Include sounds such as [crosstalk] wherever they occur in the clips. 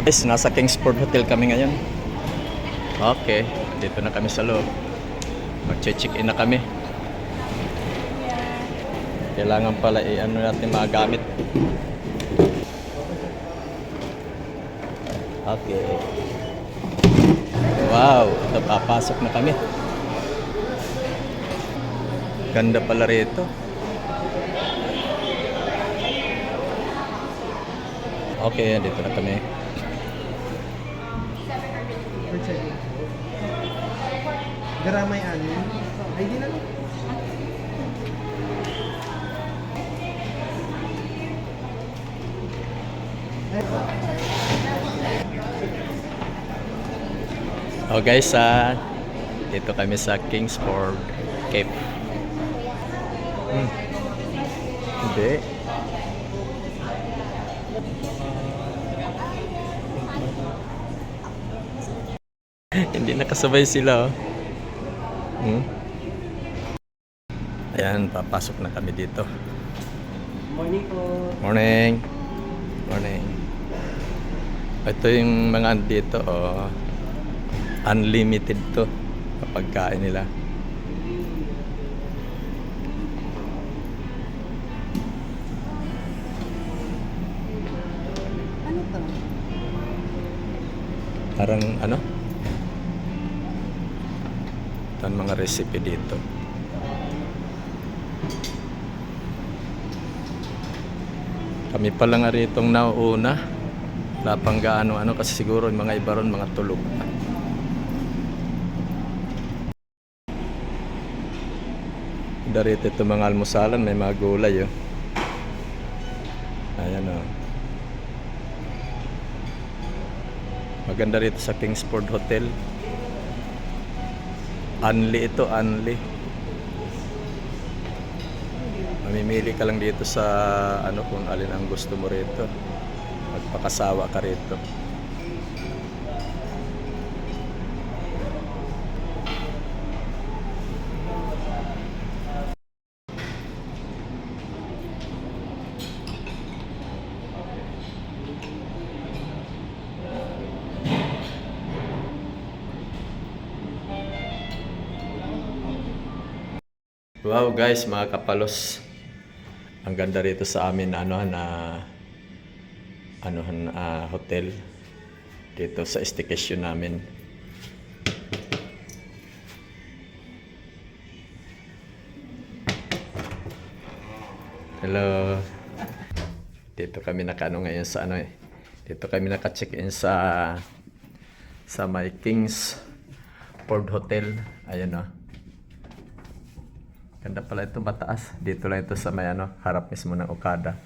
Guys, nasa Kingsport Hotel kami ngayon. Okay, dito na kami sa loob. Mag-check in na kami. Kailangan pala i-ano natin mga gamit. Okay. Wow, ito papasok na kami. Ganda pala rito. Okay, dito na kami. Garamay anin. Ay, di na. Oh guys, ah, dito kami sa Kingsford Cape. Hmm. Hindi. Hindi nakasabay sila oh. Hmm? Ayan, papasok na kami dito. Morning po. Morning. Morning. Ito yung mga andito, oh. Unlimited to. Pagkain nila. Ano to? Parang ano? Ito ang mga recipe dito. Kami pa lang nga ritong nauuna. Wala gaano ano kasi siguro yung mga iba ron mga tulog. Darito ito mga almusalan, may mga gulay oh. Ayan oh. Maganda rito sa Kingsford Hotel. Unli ito, unli. Mamimili ka lang dito sa ano kung alin ang gusto mo rito. Magpakasawa ka rito. Wow guys, mga kapalos. Ang ganda rito sa amin ano na ano ah, hotel dito sa staycation namin. Hello. Dito kami nakano ngayon sa ano eh. Dito kami naka-check-in sa sa my Kings Ford Hotel. Ayan oh. Ganda pala ito mataas. Dito lang ito sa may ano, harap mismo ng Okada.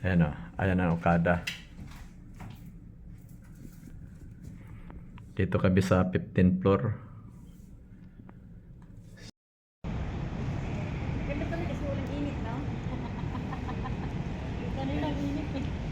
Ayan o. Ayan ang Okada. Dito kami sa 15 floor. Ganda pala kasi walang init, no? [laughs] Kanina init eh.